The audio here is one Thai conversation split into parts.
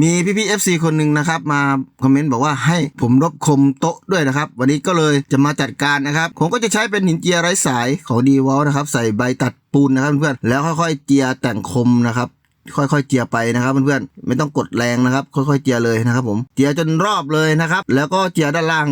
มีพี่พี่เอฟซีคนหนึ่งนะครับ มาคอมเมนต์บอกว่าให้ผมรบคมโต๊ะด้วยนะครับ วันนี้ก็เลยจะมาจัดการนะครับ ผมก็จะใช้เป็นหินเจียไร้สายของดีวอลนะครับ ใส่ใบตัดปูนนะครับเพื่อนๆแล้วค่อยๆเจียแต่งคมนะครับ ค่อยๆเจียไปนะครับเพื่อนๆไม่ต้องกดแรงนะครับ ค่อยๆเจียเลยนะครับ ผมเจียจนรอบเลยนะครับ แล้วก็เจียด้านล่าง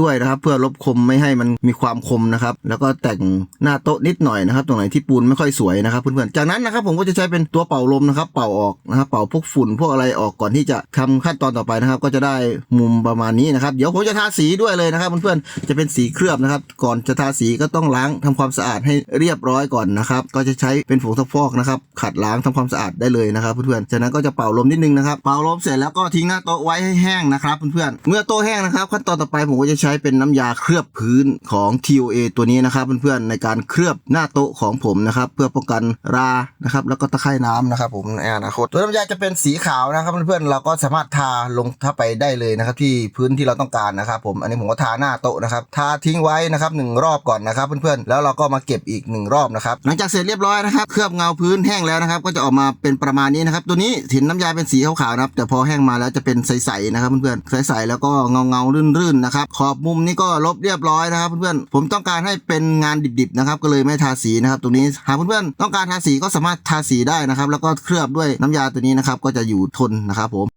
ด้วยนะครับ เพื่อลบคมไม่ให้มันมีความคมนะครับ แล้วก็แต่งหน้าโต๊ะนิดหน่อยนะครับ ตรงไหนที่ปูนไม่ค่อยสวยนะครับเพื่อนๆจากนั้นนะครับ ผมก็จะใช้เป็นตัวเป่าลมนะครับ เป่าออกนะครับ เป่าพวกฝุ่นพวกอะไรออกก่อนที่จะทำขั้นตอนต่อไปนะครับ ก็จะได้มุมประมาณนี้นะครับ เดี๋ยวผมจะทาสีด้วยเลยนะครับเพื่อนๆจะเป็นสีเคลือบนะครับ ก่อนจะทาสีก็ต้องล้างทำความสะอาดให้เรียบร้อยก่อนนะครับ ก็จะใช้เป็นผงซักฟอกนะครับ ขัดล้างทำความสะอาดได้เลยนะครับเพื่อนๆจากนั้นก็จะเป่าลมนิดนึงนะครับเป่าลมเสร็จแล้วก็ทิ้งหน้าโต๊ะไว้ให้แห้งนะครับเพื่อนๆเมื่อโต๊ะแห้งนะครับ ขั้นตอนต่อไปผมก็จะใช้เป็นน้ำยาเคลือบพื้นของ TOA ตัวนี้นะครับเพื่อนๆในการเคลือบหน้าโต๊ะของผมนะครับเพื่อป้องกันรานะครับแล้วก็ตะไคร่น้ำนะครับผมในอนาคตตัวน้ำยาจะเป็นสีขาวนะครับเพื่อนๆเราก็สามารถทาลงทับไปได้เลยนะครับที่พื้นที่เราต้องการนะครับผมอันนี้ผมก็ทาหน้าโต๊ะนะครับทาทิ้งไว้นะครับหนึ่งรอบก่อนนะครับเพื่อนๆแล้วเราก็มาเก็บอีกหนึ่งรอบนะครับหลังจากเสร็จเรียบร้อยนะครับเคลือบเงาพื้นแห้งแล้วนะครับก็จะออกมาเป็นประประมาณนี้นะครับ ตัวนี้ถินน้ำยาเป็นสีขาวๆนะครับ แต่พอแห้งมาแล้วจะเป็นใสๆนะครับเพื่อนๆ ใสๆแล้วก็เงาเงาๆรื่นๆนะครับ ขอบมุมนี้ก็ลบเรียบร้อยนะครับเพื่อนๆ ผมต้องการให้เป็นงานดิบๆนะครับ ก็เลยไม่ทาสีนะครับตรงนี้ หากเพื่อนๆ ต้องการทาสีก็สามารถทาสีได้นะครับ แล้วก็เคลือบด้วยน้ำยาตัวนี้นะครับ ก็จะอยู่ทนนะครับผม